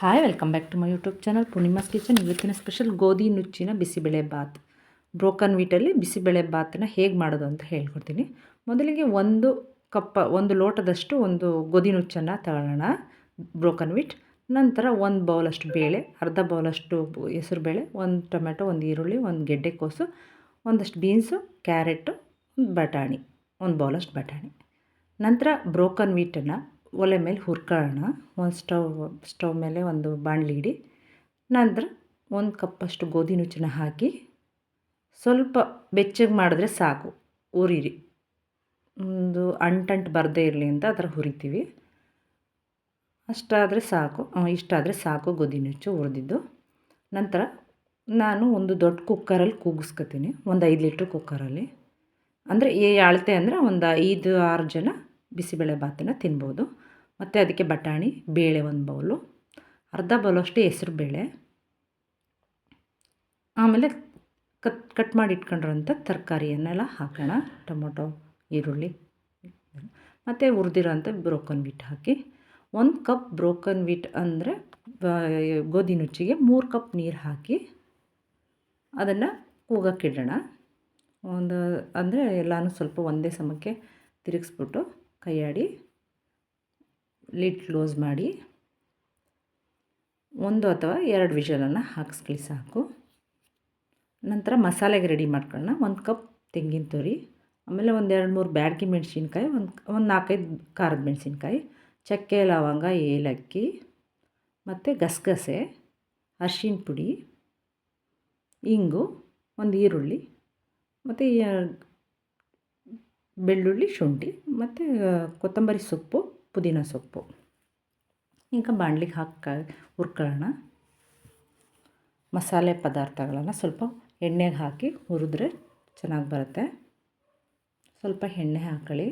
Hi welcome back to my YouTube channel Poornima's kitchen ಇವತ್ತಿನ special ಗೋಧಿ ನುಚ್ಚಿನ bisibele bath. Broken ವೀಟಲ್ಲಿ ಬಿಸಿಬೇಳೆ ಬಾತನ್ನ ಹೇಗೆ ಮಾಡೋದು ಅಂತ ಹೇಳ್ಕೊಡ್ತೀನಿ. ಮೊದಲಿಗೆ ಒಂದು ಕಪ್ಪ, ಒಂದು ಲೋಟದಷ್ಟು ಒಂದು ಗೋಧಿ ನುಚ್ಚನ್ನು ತಗೊಳ್ಳೋಣ ಬ್ರೋಕನ್ ವೀಟ್ ನಂತರ ಒಂದು ಬೌಲಷ್ಟು ಬೇಳೆ, ಅರ್ಧ ಬೌಲಷ್ಟು ಹೆಸರು ಬೇಳೆ, ಒಂದು ಟೊಮೆಟೊ, ಒಂದು ಈರುಳ್ಳಿ, ಒಂದು ಗೆಡ್ಡೆಕೋಸು ಒಂದಷ್ಟು ಬೀನ್ಸು, ಕ್ಯಾರೆಟು, ಒಂದು ಬಟಾಣಿ, ಒಂದು ಬೌಲಷ್ಟು ಬಟಾಣಿ. ನಂತರ ಬ್ರೋಕನ್ ವೀಟನ್ನು ಒಲೆ ಮೇಲೆ ಹುರ್ಕೊಳ್ಳೋಣ. ಒಂದು ಸ್ಟವ್ ಸ್ಟವ್ ಮೇಲೆ ಒಂದು ಬಾಣಲಿ ಇಡಿ. ನಂತರ ಒಂದು ಕಪ್ಪಷ್ಟು ಗೋಧಿ ನುಚ್ಚನ್ನ ಹಾಕಿ ಸ್ವಲ್ಪ ಬೆಚ್ಚಗೆ ಮಾಡಿದ್ರೆ ಸಾಕು. ಉರಿರಿ. ಒಂದು ಅಂಟಂಟು ಬರದೇ ಇರಲಿ ಅಂತ ಥರ ಹುರಿತೀವಿ. ಅಷ್ಟಾದರೆ ಸಾಕು. ಇಷ್ಟಾದರೆ ಸಾಕು ಗೋಧಿ ನುಚ್ಚು ಹುರಿದಿದ್ದು ನಂತರ ನಾನು ಒಂದು ದೊಡ್ಡ ಕುಕ್ಕರಲ್ಲಿ ಕೂಗಿಸ್ಕೊತೀನಿ. ಒಂದು ಐದು ಲೀಟ್ರ್ ಕುಕ್ಕರಲ್ಲಿ. ಅಂದರೆ ಏ ಅಳತೆ ಅಂದರೆ ಒಂದು ಐದು ಆರು ಜನ ಬಿಸಿಬೇಳೆ ಬಾತನ್ನು ತಿನ್ಬೋದು. ಮತ್ತು ಅದಕ್ಕೆ ಬಟಾಣಿ, ಬೇಳೆ ಒಂದು ಬೌಲು, ಅರ್ಧ ಬೌಲಷ್ಟು ಹೆಸ್ರು ಬೇಳೆ. ಆಮೇಲೆ ಕಟ್ ಕಟ್ ಮಾಡಿ ಇಟ್ಕೊಂಡಿರೋಂಥ ತರಕಾರಿಯನ್ನೆಲ್ಲ ಹಾಕೋಣ. ಟೊಮೊಟೊ, ಈರುಳ್ಳಿ, ಮತ್ತು ಹುರಿದಿರೋಂಥ ಬ್ರೋಕನ್ ವೀಟ್ ಹಾಕಿ. ಒಂದು ಕಪ್ ಬ್ರೋಕನ್ ವೀಟ್ ಅಂದರೆ ಗೋಧಿ ನುಚ್ಚಿಗೆ ಮೂರು ಕಪ್ ನೀರು ಹಾಕಿ ಅದನ್ನು ಕೂಗಕ್ಕಿಡೋಣ ಒಂದು ಅಂದರೆ ಎಲ್ಲನೂ ಸ್ವಲ್ಪ ಒಂದೇ ಸಮಕ್ಕೆ ತಿರುಗಿಸ್ಬಿಟ್ಟು ಕೈಯಾಡಿ ಲಿಡ್ ಕ್ಲೋಸ್ ಮಾಡಿ, ಒಂದು ಅಥವಾ ಎರಡು ವಿಷಲನ್ನು ಹಾಕಿಸ್ಕೊಳ್ಳಿ ಸಾಕು. ನಂತರ ಮಸಾಲೆಗೆ ರೆಡಿ ಮಾಡ್ಕೊಳ್ಳೋಣ. ಒಂದು ಕಪ್ ತೆಂಗಿನ ತುರಿ, ಆಮೇಲೆ ಒಂದು ಎರಡು ಮೂರು ಬ್ಯಾಡಗಿ ಮೆಣಸಿನ್ಕಾಯಿ, ಒಂದು ಒಂದು ನಾಲ್ಕೈದು ಖಾರದ ಮೆಣಸಿನ್ಕಾಯಿ, ಚಕ್ಕೆ, ಲವಂಗ, ಏಲಕ್ಕಿ, ಮತ್ತು ಗಸಗಸೆ ಅರ್ಶಿಣ ಪುಡಿ, ಇಂಗು, ಒಂದು ಈರುಳ್ಳಿ, ಮತ್ತು ಬೆಳ್ಳುಳ್ಳಿ, ಶುಂಠಿ ಮತ್ತು ಕೊತ್ತಂಬರಿ ಸೊಪ್ಪು, ಪುದೀನ ಸೊಪ್ಪು. ಈಗ ಬಾಣಲಿಗೆ ಹಾಕ, ಹುರ್ಕೊಳ್ಳೋಣ. ಮಸಾಲೆ ಪದಾರ್ಥಗಳನ್ನು ಸ್ವಲ್ಪ ಎಣ್ಣೆಗೆ ಹಾಕಿ ಹುರಿದ್ರೆ ಚೆನ್ನಾಗಿ ಬರುತ್ತೆ. ಸ್ವಲ್ಪ ಎಣ್ಣೆ ಹಾಕೊಳ್ಳಿ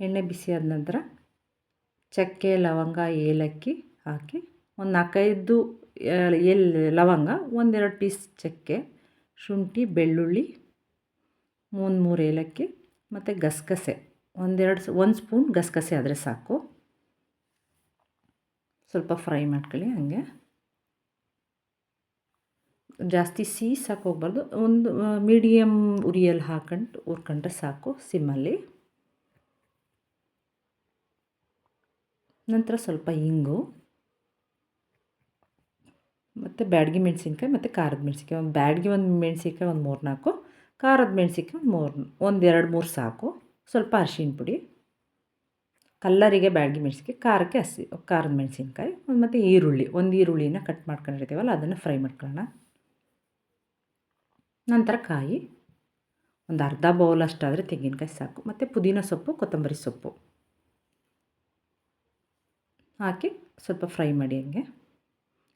ಎಣ್ಣೆ ಬಿಸಿ ಆದ ನಂತರ ಚಕ್ಕೆ, ಲವಂಗ, ಏಲಕ್ಕಿ ಹಾಕಿ ಒಂದು ನಾಲ್ಕೈದು ಎಲ್, ಲವಂಗ ಒಂದೆರಡು ಪೀಸ್ ಚಕ್ಕೆ. ಶುಂಠಿ, ಬೆಳ್ಳುಳ್ಳಿ ಒಂದು ಮೂರು ಏಲಕ್ಕಿ ಮತ್ತು ಗಸಗಸೆ. ಒಂದೆರಡು ಒಂದು ಸ್ಪೂನ್ ಗಸಗಸೆ ಆದರೆ ಸಾಕು. ಸ್ವಲ್ಪ ಫ್ರೈ ಮಾಡ್ಕೊಳ್ಳಿ ಹಾಗೆ. ಜಾಸ್ತಿ ಸಿಹಿ ಹೋಗ್ಬಾರ್ದು. ಒಂದು ಮೀಡಿಯಮ್ ಉರಿಯಲ್ಲಿ ಹಾಕೊಂಡು ಹುರ್ಕೊಂಡ್ರೆ ಸಾಕು ಸಿಮ್ಮಲ್ಲಿ. ನಂತರ ಸ್ವಲ್ಪ ಇಂಗು. ಮತ್ತು ಬ್ಯಾಡ್ಗೆ ಮೆಣಸಿನ್ಕಾಯಿ ಮತ್ತು ಖಾರದ ಮೆಣಸಿನ್ಕಾಯಿ. ಒಂದು ಬ್ಯಾಡ್ಗಿ, ಒಂದು ಮೆಣಸಿನ್ಕಾಯಿ ಒಂದು ಮೂರು ನಾಲ್ಕು ಖಾರದ ಮೆಣಸಿನ್ಕಾಯಿ ಒಂದು ಮೂರು, ಒಂದು ಎರಡು ಮೂರು ಸಾಕು. ಸ್ವಲ್ಪ ಅರಿಶಿಣ ಪುಡಿ. ಕಲ್ಲರಿಗೆ ಬ್ಯಾಡ್ಗಿ ಮೆಣಸಿನ್ಕಾಯಿ, ಖಾರಕ್ಕೆ ಹಸಿ, ಖಾರದ ಮೆಣಸಿನ್ಕಾಯಿ ಮತ್ತು ಈರುಳ್ಳಿ. ಒಂದು ಈರುಳ್ಳಿನ ಕಟ್ ಮಾಡ್ಕೊಂಡಿರ್ತೀವಲ್ಲ, ಅದನ್ನು ಫ್ರೈ ಮಾಡ್ಕೊಳ್ಳೋಣ. ನಂತರ ಕಾಯಿ. ಒಂದು ಅರ್ಧ ಬೌಲ್ ಅಷ್ಟಾದರೆ ತೆಂಗಿನಕಾಯಿ ಸಾಕು. ಮತ್ತು ಪುದೀನ ಸೊಪ್ಪು, ಕೊತ್ತಂಬರಿ ಸೊಪ್ಪು. ಹಾಕಿ ಸ್ವಲ್ಪ ಫ್ರೈ ಮಾಡಿ ಹಂಗೆ.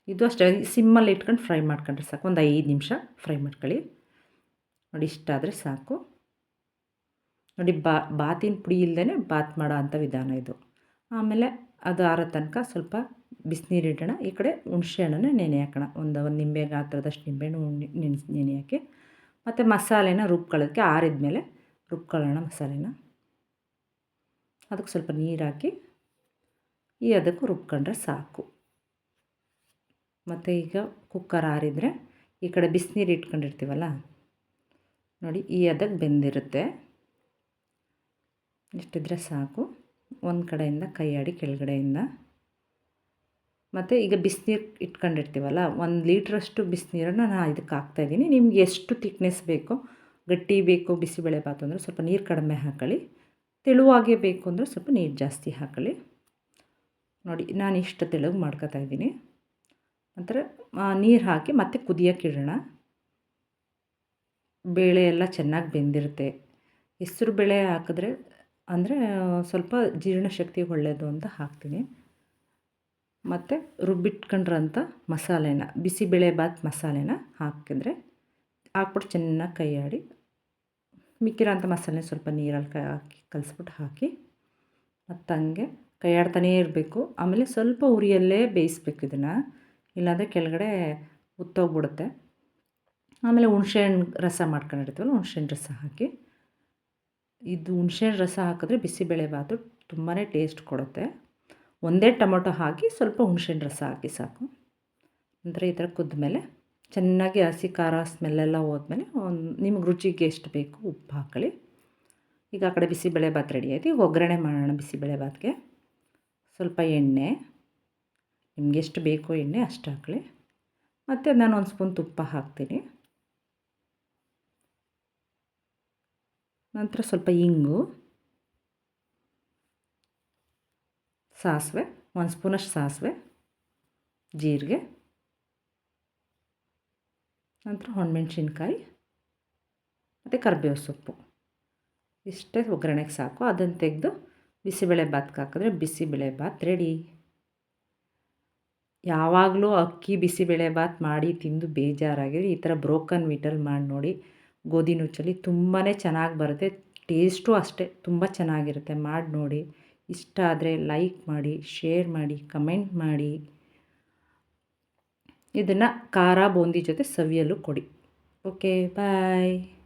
ಇದು ಅಷ್ಟೇ, ಸಿಮ್ಮಲ್ಲಿ ಇಟ್ಕೊಂಡು ಫ್ರೈ ಮಾಡ್ಕೊಂಡ್ರೆ ಸಾಕು. ಒಂದು ಐದು ನಿಮಿಷ ಫ್ರೈ ಮಾಡ್ಕೊಳ್ಳಿ. ನೋಡಿ ಇಷ್ಟಾದರೆ ಸಾಕು. ನೋಡಿ, ಬಾ, ಬಾತಿನ ಪುಡಿ ಇಲ್ಲದೇ ಬಾತ್ ಮಾಡೋ ಅಂಥ ವಿಧಾನ ಇದು. ಆಮೇಲೆ ಅದು ಆರೋ ತನಕ ಸ್ವಲ್ಪ ಬಿಸಿನೀರು ಇಡೋಣ. ಈ ಕಡೆ ಹುಣಸೆ ಹಣ್ಣನ್ನು ನೆನೆ ಹಾಕೋಣ. ಒಂದು ಒಂದು ನಿಂಬೆ ಗಾತ್ರದಷ್ಟು ನಿಂಬೆಹಣ್ಣು ನೆನೆಸಿ, ನೆನೆ ಹಾಕಿ. ಮತ್ತು ಮಸಾಲೆನ ರುಬ್ಕೊಳ್ಳೋದಕ್ಕೆ ಆರಿದ ಮೇಲೆ ರುಬ್ಕೊಳ್ಳೋಣ ಮಸಾಲೆನ. ಅದಕ್ಕೆ ಸ್ವಲ್ಪ ನೀರು ಹಾಕಿ, ಈ ಅದಕ್ಕೂ ರುಬ್ಕೊಂಡ್ರೆ ಸಾಕು. ಮತ್ತು ಈಗ ಕುಕ್ಕರ್ ಆರಿದರೆ ಈ ಕಡೆ ಬಿಸಿನೀರು ಇಟ್ಕೊಂಡಿರ್ತೀವಲ್ಲ, ನೋಡಿ ಈ ಅದಕ್ಕೆ ಬೆಂದಿರುತ್ತೆ. ಇಷ್ಟಿದ್ರೆ ಸಾಕು. ಒಂದು ಕಡೆಯಿಂದ ಕೈಯಾಡಿ ಕೆಳಗಡೆಯಿಂದ. ಮತ್ತು ಈಗ ಬಿಸಿನೀರು ಇಟ್ಕೊಂಡಿರ್ತೀವಲ್ಲ, ಒಂದು ಲೀಟ್ರಷ್ಟು ಬಿಸಿನೀರನ್ನು ನಾನು ಇದಕ್ಕೆ ಹಾಕ್ತಾಯಿದ್ದೀನಿ ನಿಮ್ಗೆ ಎಷ್ಟು ತಿಕ್ನೆಸ್ ಬೇಕೋ, ಗಟ್ಟಿ ಬೇಕು ಬಿಸಿಬೇಳೆಬಾತು ಅಂದರೆ ಸ್ವಲ್ಪ ನೀರು ಕಡಿಮೆ ಹಾಕೊಳ್ಳಿ ತೆಳುವಾಗೇ ಬೇಕು ಅಂದರೆ ಸ್ವಲ್ಪ ನೀರು ಜಾಸ್ತಿ ಹಾಕೊಳ್ಳಿ ನೋಡಿ, ನಾನು ಇಷ್ಟು ತೆಳುವು ಮಾಡ್ಕೋತಾ ಇದ್ದೀನಿ. ನಂತರ ನೀರು ಹಾಕಿ ಮತ್ತೆ ಕುದಿಯೋಕ್ಕಿಡೋಣ ಬೇಳೆ ಎಲ್ಲ ಚೆನ್ನಾಗಿ ಬೆಂದಿರುತ್ತೆ. ಹೆಸ್ರು ಬೇಳೆ ಹಾಕಿದ್ರೆ, ಅಂದರೆ, ಸ್ವಲ್ಪ ಜೀರ್ಣಶಕ್ತಿ ಒಳ್ಳೆಯದು ಅಂತ ಹಾಕ್ತೀನಿ. ಮತ್ತು ರುಬ್ಬಿಟ್ಕೊಂಡ್ರಂಥ ಮಸಾಲೆನ ಬಿಸಿಬೇಳೆಬಾತ್ ಮಸಾಲೆನ ಹಾಕಿದ್ರೆ, ಹಾಕ್ಬಿಟ್ಟು ಚೆನ್ನಾಗಿ ಕೈಯಾಡಿ, ಮಿಕ್ಕಿರೋಂಥ ಮಸಾಲೆ ಸ್ವಲ್ಪ ನೀರಲ್ಲಿ ಹಾಕಿ, ಕಲಿಸ್ಬಿಟ್ಟು ಹಾಕಿ ಮತ್ತು ಹಂಗೆ ಕೈ ಆಡ್ತಾನೇ ಇರಬೇಕು. ಆಮೇಲೆ ಸ್ವಲ್ಪ ಉರಿಯಲ್ಲೇ ಬೇಯಿಸ್ಬೇಕು ಇದನ್ನು. ಇಲ್ಲಾಂದರೆ ಕೆಳಗಡೆ ಉತ್ತೋಗ್ಬಿಡುತ್ತೆ. ಆಮೇಲೆ ಹುಣ್ಸೆಹಣ್ಣು ರಸ ಮಾಡ್ಕೊಂಡಿರ್ತೀವಲ್ಲ ಹುಣ್ಸೆಹಣ್ಣು ರಸ ಹಾಕಿ. ಇದು ಹುಣ್ಸೆಹಣ್ಣು ರಸ ಹಾಕಿದ್ರೆ ಬಿಸಿಬೇಳೆಬಾತು ತುಂಬಾ ಟೇಸ್ಟ್ ಕೊಡುತ್ತೆ. ಒಂದೇ ಟೊಮೊಟೊ ಹಾಕಿ ಸ್ವಲ್ಪ ಹುಣ್ಸೆಹಣ್ಣು ರಸ ಹಾಕಿ ಸಾಕು. ನಂತರ ಈ ಥರ ಕುದ್ಮೇಲೆ ಚೆನ್ನಾಗಿ ಹಸಿ ಖಾರ ಸ್ಮೆಲ್ಲೆಲ್ಲ ಹೋದ್ಮೇಲೆ ಒಂದು ನಿಮ್ಗೆ ರುಚಿಗೆ ಎಷ್ಟು ಬೇಕು ಉಪ್ಪು ಹಾಕೊಳ್ಳಿ. ಈಗ ಆ ಕಡೆ ಬಿಸಿಬೇಳೆಬಾತ್ ರೆಡಿ ಆಯಿತು. ಈಗ ಒಗ್ಗರಣೆ ಮಾಡೋಣ ಬಿಸಿಬೇಳೆಬಾತ್ಗೆ ಸ್ವಲ್ಪ ಎಣ್ಣೆ. ನಿಮ್ಗೆ ಎಷ್ಟು ಬೇಕೋ ಎಣ್ಣೆ ಅಷ್ಟು ಹಾಕಲಿ. ಮತ್ತು ನಾನು ಒಂದು ಸ್ಪೂನ್ ತುಪ್ಪ ಹಾಕ್ತೀನಿ. ನಂತರ ಸ್ವಲ್ಪ ಇಂಗು. ಸಾಸಿವೆ, ಒಂದು ಸ್ಪೂನಷ್ಟು ಸಾಸಿವೆ, ಜೀರಿಗೆ. ನಂತರ ಹೊಣಮೆಣ್ಸಿನ್ಕಾಯಿ ಮತ್ತು ಕರಿಬೇವು ಸೊಪ್ಪು. ಇಷ್ಟೇ ಒಗ್ಗರಣೆಗೆ ಸಾಕು. ಅದನ್ನು ತೆಗೆದು ಬಿಸಿಬೇಳೆ ಭಾತ್ಗೆ ಹಾಕಿದ್ರೆ ಬಿಸಿಬೇಳೆ ಬಾತ್ ರೆಡಿ. ಯಾವಾಗಲೂ ಅಕ್ಕಿ, ಬಿಸಿಬೇಳೆ ಬಾತ್ ಮಾಡಿ ತಿಂದು ಬೇಜಾರಾಗಿದೆ ಈ ಥರ ಬ್ರೋಕನ್ ವೀಟಲ್ಲಿ ಮಾಡಿ ನೋಡಿ ಗೋಧಿ ನುಚ್ಚಲ್ಲಿ ತುಂಬಾ ಚೆನ್ನಾಗಿ ಬರುತ್ತೆ. ಟೇಸ್ಟು ಅಷ್ಟೇ, ತುಂಬ ಚೆನ್ನಾಗಿರುತ್ತೆ. ಮಾಡಿ ನೋಡಿ, ಇಷ್ಟ ಆದರೆ ಲೈಕ್ ಮಾಡಿ, ಶೇರ್ ಮಾಡಿ, ಕಮೆಂಟ್ ಮಾಡಿ. ಇದನ್ನು ಖಾರ, ಬೂಂದಿ ಜೊತೆ ಸವಿಯಲು ಕೊಡಿ. Okay, bye.